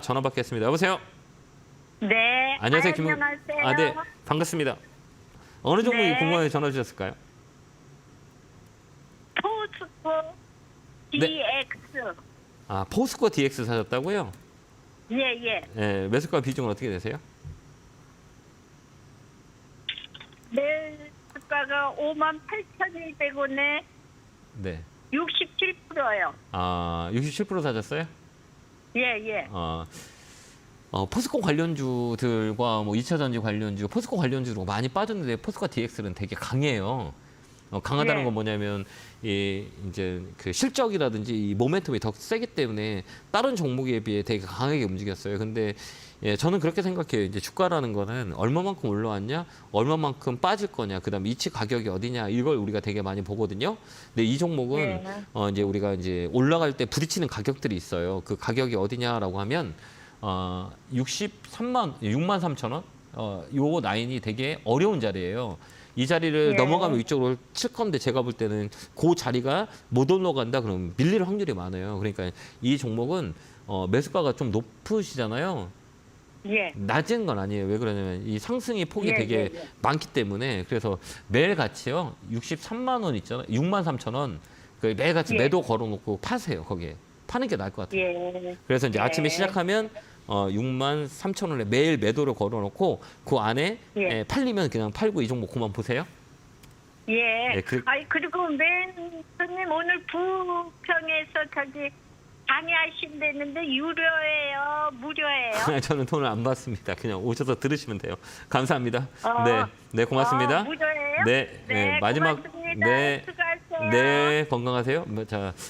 전화 받겠습니다. 여보세요. 네. 안녕하세요. 아, 김 안녕하세요. 아, 네. 반갑습니다. 어느 종목이 네. 궁금해 전화 주셨을까요? 포스코 네. DX. 아, 포스코 DX 사셨다고요? 예, 예. 예, 매수가 비중은 어떻게 되세요? 매수가가 5만 8,200원에 네. 67%요. 아, 67% 사셨어요? 예, 예. 어, 어, 포스코 관련주들과 뭐 2차 전지 관련주, 포스코 관련주로 많이 빠졌는데 포스코 DX는 되게 강해요. 어, 강하다는 네. 건 뭐냐면 이 이제 그 실적이라든지 이 모멘텀이 더 세기 때문에 다른 종목에 비해 되게 강하게 움직였어요. 근데 예, 저는 그렇게 생각해요. 이제 주가라는 거는 얼마만큼 올라왔냐, 얼마만큼 빠질 거냐, 그다음 이치 가격이 어디냐 이걸 우리가 되게 많이 보거든요. 근데 이 종목은 네. 어 이제 우리가 이제 올라갈 때 부딪히는 가격들이 있어요. 그 가격이 어디냐라고 하면 어 63만 6만 3천 원. 어 요거 라인이 되게 어려운 자리예요. 이 자리를 예. 넘어가면 위쪽으로 칠 건데 제가 볼 때는 그 자리가 못 올라간다 그러면 밀릴 확률이 많아요. 그러니까 이 종목은 어 매수가가 좀 높으시잖아요. 예. 낮은 건 아니에요. 왜 그러냐면 이 상승의 폭이 예, 되게 예, 예. 많기 때문에 그래서 매일 같이요. 63만 원 있잖아요. 6만 3천 원. 그 매일 같이 예. 매도 걸어놓고 파세요. 거기에 파는 게 나을 것 같아요. 예. 그래서 이제 예. 아침에 시작하면 어 6만 3천 원에 매일 매도를 걸어놓고 그 안에 예. 예, 팔리면 그냥 팔고 이 종목 그만 보세요. 예. 예, 그- 아이 그리고 맨스님 오늘 부평에서 저기 강의하신다는데 유료예요, 무료예요? 저는 돈을 안 받습니다. 그냥 오셔서 들으시면 돼요. 감사합니다. 어. 네, 네 고맙습니다. 어, 무료예요? 네, 네, 네, 마지막 고맙습니다. 네, 수고하세요. 네 건강하세요. 뭐, 자